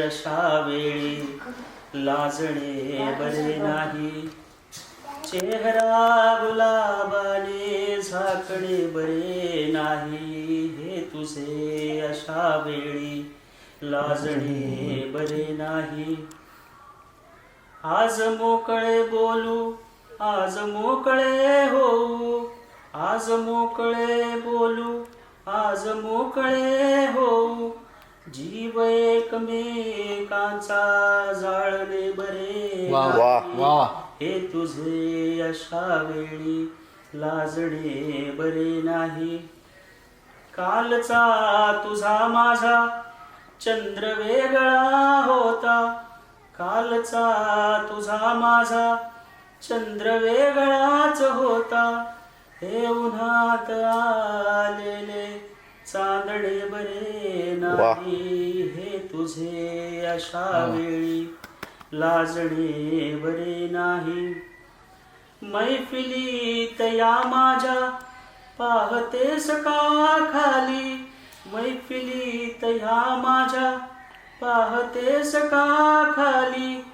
अशा वेळी लाजणे बरे नाही. चेहरा गुलाबाने झाकणे बरे नाही. हे तुझे अशा वेळी लाजणे बरे नाही. आज मोकळे बोलू आज मोकळे होऊ. आज मोकळे बोलू आज मोकळे होऊ. जीव एकमेकांचा जाळणे बरे वा नाही. वा वा. हे तुझे अशा वेळी लाजणे बरे नाही. कालचा तुझा माझा चंद्र वेगळा होता. कालचा तुझा माझा चंद्र वेगळाच होता. हे उन्हात आलेले चांदणे बरे नाही हे तुझे अशा वेळी लाजणे बरे नाही. मैफिलीत या माझ्या पाहते सका खाली. मैफिलीत या माझ्या पाहते सका खाली.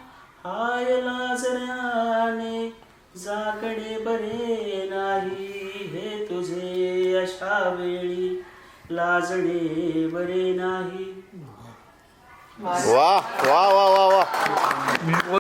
हाय लाजण्याने जागणे बरे नाही. हे तुझे अशा वेळी लाजणे बरे नाही. वा वा वा वा वा.